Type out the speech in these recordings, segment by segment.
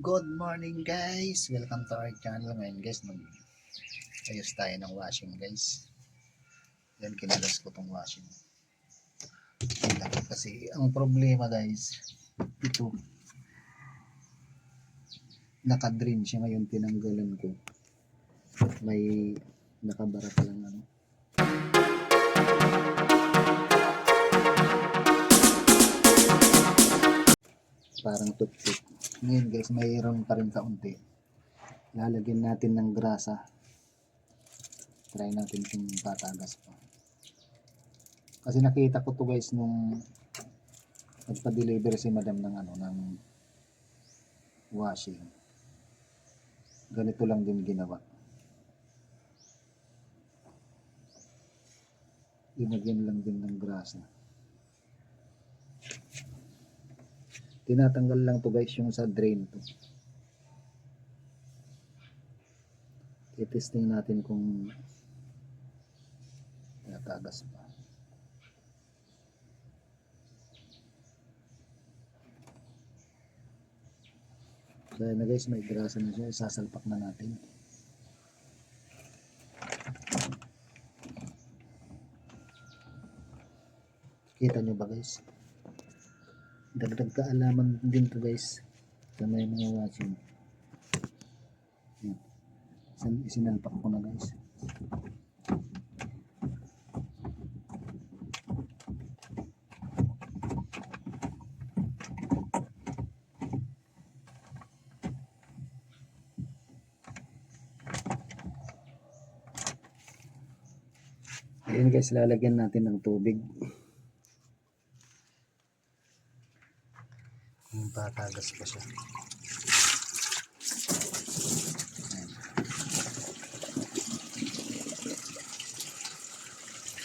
Good morning guys! Welcome to our channel ngayon guys. Mag ayos tayo ng washing guys. Yan kinalas ko tong washing. Kasi ang problema guys, ito naka-drain siya ngayon tinanggalan ko. May nakabara pa lang ano. Parang toothpick. Ngayon guys, mayroon pa rin kaunti. Lalagyan natin ng grasa. Try natin kung tatagas pa. Kasi nakita ko to guys nung nagpa-deliver si madam ng ano ng washing. Ganito lang din ginawa. Dinagyan lang din ng grasa. Tinatanggal lang to guys yung sa drain to. I-testing natin kung natagas pa. Ayan na guys, may grasa na siya. Isasalpak na natin. Kita nyo ba guys? Dagdag kaalaman din to guys sa may mga watching. Yan. Isinalpak ko na guys. Ayan guys, lalagyan natin ng tubig. Kung tatagas pa siya.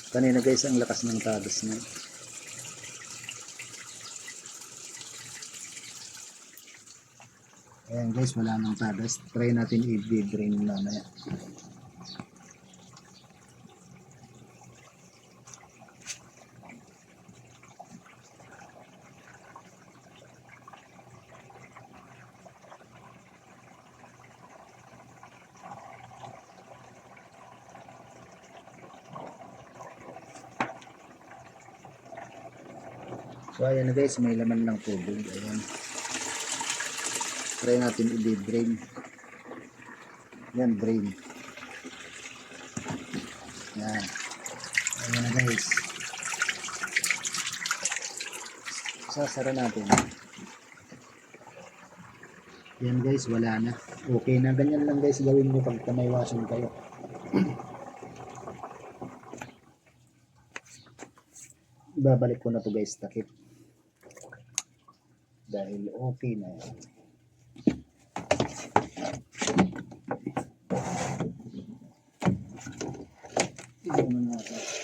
Kanina guys, ang lakas ng tagas na. Ayan guys, wala nang tagas. Try natin i-drain mamaya. So ayan na guys, may laman ng tubig. Ayan. Try natin i-drain. Yan, drain. Yan. Ayan na guys. Sasara natin. Yan guys, wala na. Okay na. Ganyan lang guys gawin mo pag may washing kayo. Ibabalik ko na to guys takip. Dahil okay na yan. Na natin.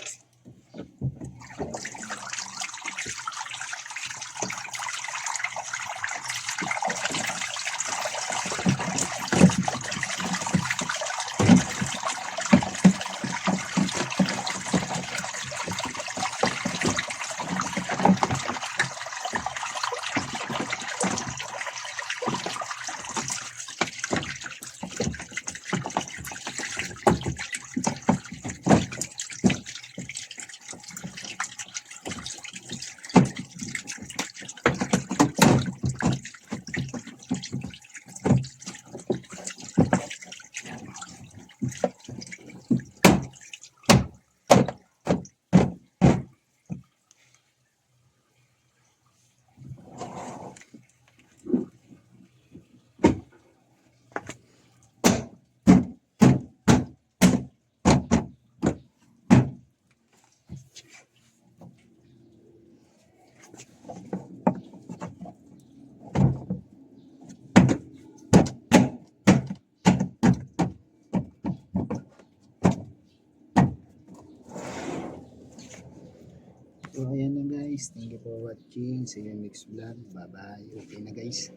So ayan na guys. Thank you for watching. See you next vlog. Bye bye. Okay na guys.